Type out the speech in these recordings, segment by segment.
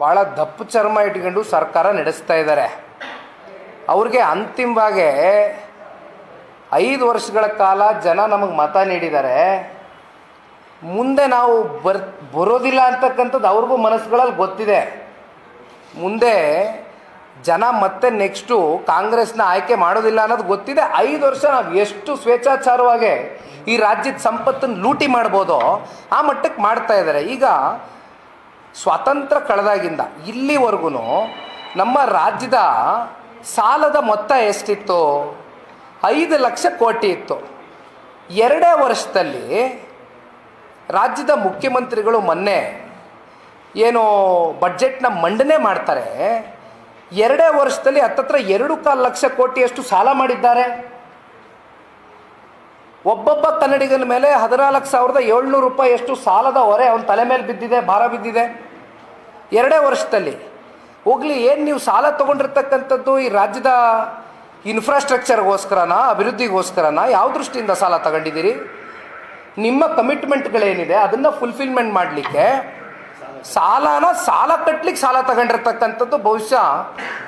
ಭಾಳ ದಪ್ಪು ಚರ್ಮ ಇಟ್ಕೊಂಡು ಸರ್ಕಾರ ನಡೆಸ್ತಾ ಇದ್ದಾರೆ. ಅವ್ರಿಗೆ ಅಂತಿಮವಾಗಿ ಐದು ವರ್ಷಗಳ ಕಾಲ ಜನ ನಮಗೆ ಮತ ನೀಡಿದ್ದಾರೆ ಮುಂದೆ ನಾವು ಬರ್, ಬರೋದಿಲ್ಲ ಅಂತಕ್ಕಂಥದ್ದು ಅವ್ರಿಗೂ ಮನಸ್ಸುಗಳಲ್ಲಿ ಗೊತ್ತಿದೆ. ಮುಂದೆ ಜನ ಮತ್ತೆ ನೆಕ್ಸ್ಟು ಕಾಂಗ್ರೆಸ್ನ ಆಯ್ಕೆ ಮಾಡೋದಿಲ್ಲ ಅನ್ನೋದು ಗೊತ್ತಿದೆ. ಐದು ವರ್ಷ ನಾವು ಎಷ್ಟು ಸ್ವೇಚ್ಛಾಚಾರವಾಗಿ ಈ ರಾಜ್ಯದ ಸಂಪತ್ತನ್ನು ಲೂಟಿ ಮಾಡ್ಬೋದೋ ಆ ಮಟ್ಟಕ್ಕೆ ಮಾಡ್ತಾ ಇದ್ದಾರೆ. ಈಗ ಸ್ವಾತಂತ್ರ್ಯ ಕಳೆದಾಗಿಂದ ಇಲ್ಲಿವರೆಗೂ ನಮ್ಮ ರಾಜ್ಯದ ಸಾಲದ ಮೊತ್ತ ಎಷ್ಟಿತ್ತು? ಐದು ಲಕ್ಷ ಕೋಟಿ ಇತ್ತು. ಎರಡೇ ವರ್ಷದಲ್ಲಿ ರಾಜ್ಯದ ಮುಖ್ಯಮಂತ್ರಿಗಳು ಮೊನ್ನೆ ಏನು ಬಡ್ಜೆಟ್ನ ಮಂಡನೆ ಮಾಡ್ತಾರೆ. ಎರಡೇ ವರ್ಷದಲ್ಲಿ ಹತ್ತತ್ರ ಎರಡು ಕಾಲು ಲಕ್ಷ ಕೋಟಿಯಷ್ಟು ಸಾಲ ಮಾಡಿದ್ದಾರೆ. ಒಬ್ಬೊಬ್ಬ ಕನ್ನಡಿಗನ ಮೇಲೆ ಹದಿನಾಲ್ಕು ಸಾವಿರದ ಏಳ್ನೂರು ರೂಪಾಯಿಯಷ್ಟು ಸಾಲದ ಹೊರೆ ಅವನ ತಲೆ ಮೇಲೆ ಬಿದ್ದಿದೆ, ಭಾರ ಬಿದ್ದಿದೆ. ಎರಡೇ ವರ್ಷದಲ್ಲಿ. ಹೋಗ್ಲಿ ಏನು ನೀವು ಸಾಲ ತೊಗೊಂಡಿರ್ತಕ್ಕಂಥದ್ದು ಈ ರಾಜ್ಯದ ಇನ್ಫ್ರಾಸ್ಟ್ರಕ್ಚರ್ಗೋಸ್ಕರನ ಅಭಿವೃದ್ಧಿಗೋಸ್ಕರನಾ? ಯಾವ ದೃಷ್ಟಿಯಿಂದ ಸಾಲ ತಗೊಂಡಿದ್ದೀರಿ? ನಿಮ್ಮ ಕಮಿಟ್ಮೆಂಟ್ಗಳೇನಿದೆ ಅದನ್ನು ಫುಲ್ಫಿಲ್ಮೆಂಟ್ ಮಾಡಲಿಕ್ಕೆ ಸಾಲನ ಸಾಲ ಕಟ್ಲಿಕ್ಕೆ ಸಾಲ ತಗೊಂಡಿರ್ತಕ್ಕಂಥದ್ದು ಬಹುಶಃ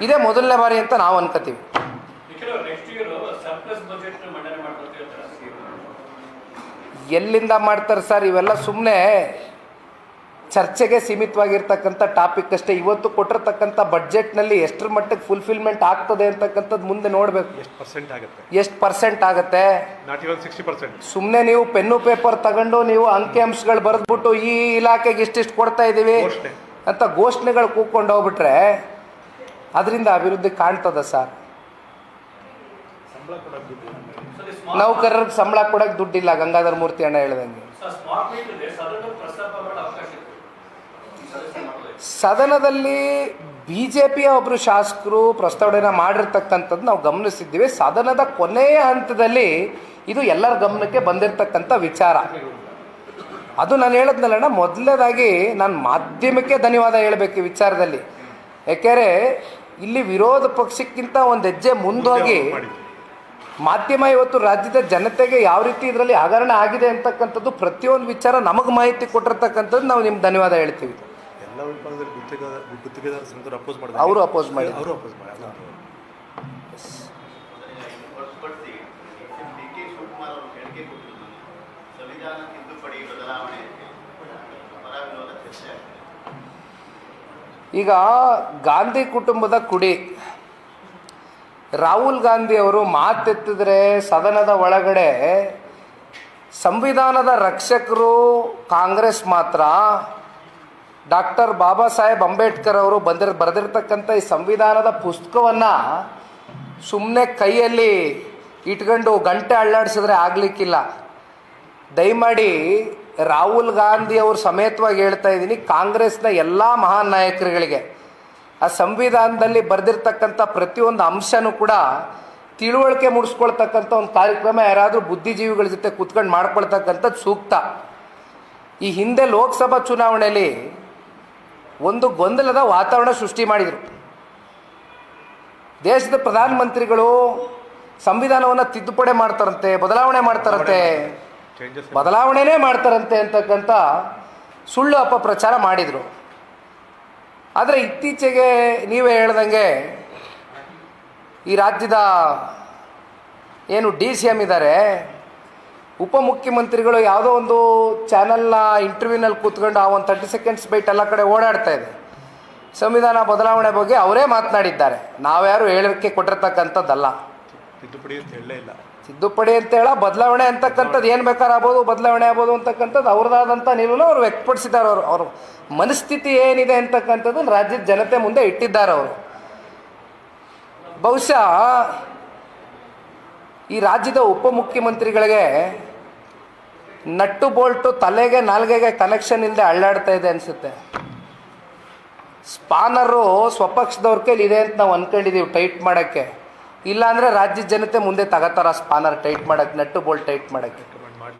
ಇದೇ ಮೊದಲನೇ ಬಾರಿ ಅಂತ ನಾವು ಅನ್ಕೋತೀವಿ. ಎಲ್ಲಿಂದ ಮಾಡ್ತಾರೆ ಸರ್ ಇವೆಲ್ಲ ಸುಮ್ಮನೆ ಚರ್ಚೆಗೆ ಸೀಮಿತವಾಗಿರ್ತಕ್ಕಂಥ ಟಾಪಿಕ್ ಅಷ್ಟೇ. ಇವತ್ತು ಕೊಟ್ಟಿರ್ತಕ್ಕಂಥ ಬಡ್ಜೆಟ್ನಲ್ಲಿ ಎಷ್ಟರ ಮಟ್ಟಿಗೆ ಫುಲ್ಫಿಲ್ಮೆಂಟ್ ಆಗ್ತದೆ ಅಂತಕ್ಕಂಥದ್ದು ಮುಂದೆ ನೋಡಬೇಕು. ಎಷ್ಟು ಪರ್ಸೆಂಟ್ ಆಗುತ್ತೆ? ಎಷ್ಟು ಪರ್ಸೆಂಟ್ ಆಗುತ್ತೆ? ಸುಮ್ಮನೆ ನೀವು ಪೆನ್ನು ಪೇಪರ್ ತಗೊಂಡು ನೀವು ಅಂಕಿ ಅಂಶಗಳು ಬರೆದ್ಬಿಟ್ಟು ಈ ಇಲಾಖೆಗೆ ಇಷ್ಟಿಷ್ಟು ಕೊಡ್ತಾ ಇದ್ದೀವಿ ಅಂತ ಘೋಷಣೆಗಳು ಕೂಕೊಂಡು ಹೋಗ್ಬಿಟ್ರೆ ಅದರಿಂದ ಅಭಿವೃದ್ಧಿ ಕಾಣ್ತದ ಸರ್? ನೌಕರರಿಗೆ ಸಂಬಳ ಕೊಡಕ್ಕೆ ದುಡ್ಡಿಲ್ಲ. ಗಂಗಾಧರ ಮೂರ್ತಿ ಅಣ್ಣ ಹೇಳ್ದಂಗೆ. ಸದನದಲ್ಲಿ ಬಿ ಜೆ ಪಿಯ ಒಬ್ಬರು ಶಾಸಕರು ಪ್ರಸ್ತಾವನೆ ಮಾಡಿರ್ತಕ್ಕಂಥದ್ದು ನಾವು ಗಮನಿಸಿದ್ದೀವಿ. ಸದನದ ಕೊನೆಯ ಹಂತದಲ್ಲಿ ಇದು ಎಲ್ಲರ ಗಮನಕ್ಕೆ ಬಂದಿರತಕ್ಕಂಥ ವಿಚಾರ. ಅದು ನಾನು ಹೇಳದ್ನಲ್ಲಣ್ಣ ಮೊದಲನೇದಾಗಿ ನಾನು ಮಾಧ್ಯಮಕ್ಕೆ ಧನ್ಯವಾದ ಹೇಳಬೇಕು ವಿಚಾರದಲ್ಲಿ. ಯಾಕೆಂದರೆ ಇಲ್ಲಿ ವಿರೋಧ ಪಕ್ಷಕ್ಕಿಂತ ಒಂದು ಹೆಜ್ಜೆ ಮುಂದೋಗಿ ಮಾಧ್ಯಮ ಇವತ್ತು ರಾಜ್ಯದ ಜನತೆಗೆ ಯಾವ ರೀತಿ ಇದರಲ್ಲಿ ಹಗರಣ ಆಗಿದೆ ಅಂತಕ್ಕಂಥದ್ದು ಪ್ರತಿಯೊಂದು ವಿಚಾರ ನಮಗೆ ಮಾಹಿತಿ ಕೊಟ್ಟಿರ್ತಕ್ಕಂಥದ್ದು ನಾವು ನಿಮ್ಗೆ ಧನ್ಯವಾದ ಹೇಳ್ತೀವಿ. ಎಲ್ಲ ವಿಭಾಗದಲ್ಲಿ ಗುತ್ತಿಗೆದಾರ ಗುತ್ತಿಗೆದಾರ ಸಂಘದವ್ರು ಅಪೋಸ್ ಮಾಡಿದ್ರು. ಅವರು ಅಪೋಸ್ ಮಾಡಿ ಅವರು ಅಪೋಸ್ ಮಾಡಿ ಈಗ ಗಾಂಧಿ ಕುಟುಂಬದ ಕುಡಿ. ರಾಹುಲ್ ಗಾಂಧಿ ಅವರು ಮಾತೆತ್ತಿದ್ರೆ ಸದನದ ಒಳಗಡೆ ಸಂವಿಧಾನದ ರಕ್ಷಕರು ಕಾಂಗ್ರೆಸ್ ಮಾತ್ರ ಡಾಕ್ಟರ್ ಬಾಬಾ ಸಾಹೇಬ್ ಅಂಬೇಡ್ಕರ್ ಅವರು ಬಂದಿರ, ಬರೆದಿರ್ತಕ್ಕಂಥ ಈ ಸಂವಿಧಾನದ ಪುಸ್ತಕವನ್ನು ಸುಮ್ಮನೆ ಕೈಯಲ್ಲಿ ಇಟ್ಕೊಂಡು ಗಂಟೆ ಅಳ್ಳಾಡಿಸಿದ್ರೆ ಆಗಲಿಕ್ಕಿಲ್ಲ. ದಯಮಾಡಿ ರಾಹುಲ್ ಗಾಂಧಿ ಅವ್ರ ಸಮೇತವಾಗಿ ಹೇಳ್ತಾ ಇದ್ದೀನಿ, ಕಾಂಗ್ರೆಸ್ನ ಎಲ್ಲ ಮಹಾನ್ ನಾಯಕರುಗಳಿಗೆ. ಆ ಸಂವಿಧಾನದಲ್ಲಿ ಬರೆದಿರ್ತಕ್ಕಂಥ ಪ್ರತಿಯೊಂದು ಅಂಶನೂ ಕೂಡ ತಿಳುವಳಿಕೆ ಮೂಡಿಸ್ಕೊಳ್ತಕ್ಕಂಥ ಒಂದು ಕಾರ್ಯಕ್ರಮ ಯಾರಾದರೂ ಬುದ್ಧಿಜೀವಿಗಳ ಜೊತೆ ಕೂತ್ಕೊಂಡು ಮಾಡ್ಕೊಳ್ತಕ್ಕಂಥದ್ದು ಸೂಕ್ತ. ಈ ಹಿಂದೆ ಲೋಕಸಭಾ ಚುನಾವಣೆಯಲ್ಲಿ ಒಂದು ಗೊಂದಲದ ವಾತಾವರಣ ಸೃಷ್ಟಿ ಮಾಡಿದರು. ದೇಶದ ಪ್ರಧಾನಮಂತ್ರಿಗಳು ಸಂವಿಧಾನವನ್ನು ತಿದ್ದುಪಡಿ ಮಾಡ್ತಾರಂತೆ, ಬದಲಾವಣೆ ಮಾಡ್ತಾರಂತೆ, ಬದಲಾವಣೆನೇ ಮಾಡ್ತಾರಂತೆ ಅಂತಕ್ಕಂಥ ಸುಳ್ಳು ಅಪಪ್ರಚಾರ ಮಾಡಿದರು. ಆದರೆ ಇತ್ತೀಚೆಗೆ ನೀವೇ ಹೇಳ್ದಂಗೆ ಈ ರಾಜ್ಯದ ಏನು ಡಿ ಸಿ ಎಂ ಇದ್ದಾರೆ ಉಪಮುಖ್ಯಮಂತ್ರಿಗಳು ಯಾವುದೋ ಒಂದು ಚಾನಲ್ನ ಇಂಟರ್ವ್ಯೂನಲ್ಲಿ ಕೂತ್ಕೊಂಡು ಆ ಒಂದು ತರ್ಟಿ ಸೆಕೆಂಡ್ಸ್ ಬೈಟ್ ಎಲ್ಲ ಕಡೆ ಓಡಾಡ್ತಾ ಇದೆ. ಸಂವಿಧಾನ ಬದಲಾವಣೆ ಬಗ್ಗೆ ಅವರೇ ಮಾತನಾಡಿದ್ದಾರೆ. ನಾವ್ಯಾರು ಹೇಳಕ್ಕೆ ಕೊಟ್ಟಿರ್ತಕ್ಕಂಥದ್ದಲ್ಲ. ತಿದ್ದುಪಡಿ ಅಂತ ಹೇಳಲೇ ಇಲ್ಲ. ತಿದ್ದುಪಡಿ ಅಂತ ಹೇಳ ಬದಲಾವಣೆ ಅಂತಕ್ಕಂಥದ್ದು ಏನು ಬೇಕಾದ್ರೆ ಆಗ್ಬೋದು ಬದಲಾವಣೆ ಆಗ್ಬೋದು ಅಂತಕ್ಕಂಥದ್ದು ಅವ್ರದ್ದಾದಂಥ ನಿಲುವನ್ನು ಅವರು ವ್ಯಕ್ತಪಡಿಸಿದ್ದಾರೆ. ಅವರು ಅವರು ಮನಸ್ಥಿತಿ ಏನಿದೆ ಅಂತಕ್ಕಂಥದ್ದು ರಾಜ್ಯದ ಜನತೆ ಮುಂದೆ ಇಟ್ಟಿದ್ದಾರೆ ಅವರು. ಬಹುಶಃ ಈ ರಾಜ್ಯದ ಉಪಮುಖ್ಯಮಂತ್ರಿಗಳಿಗೆ ನಟ್ಟು ಬೋಲ್ಟು ತಲೆಗೆ, ನಾಲ್ಗೆಗೆ ಕನೆಕ್ಷನ್ ಇಲ್ಲದೆ ಅಳ್ಳಾಡ್ತಾ ಇದೆ ಅನಿಸುತ್ತೆ. ಸ್ಪಾನರು ಸ್ವಪಕ್ಷದವ್ರ ಕೈಲಿ ಇದೆ ಅಂತ ನಾವು ಅಂದ್ಕೊಂಡಿದ್ದೀವಿ ಟೈಟ್ ಮಾಡೋಕ್ಕೆ. ಇಲ್ಲಾಂದರೆ ರಾಜ್ಯದ ಜನತೆ ಮುಂದೆ ತಗೋತಾರ ಸ್ಪಾನರ್ ಟೈಟ್ ಮಾಡೋಕ್ಕೆ ನಟ್ಟು ಬೋಲ್ಟ್ ಟೈಟ್ ಮಾಡೋಕ್ಕೆ.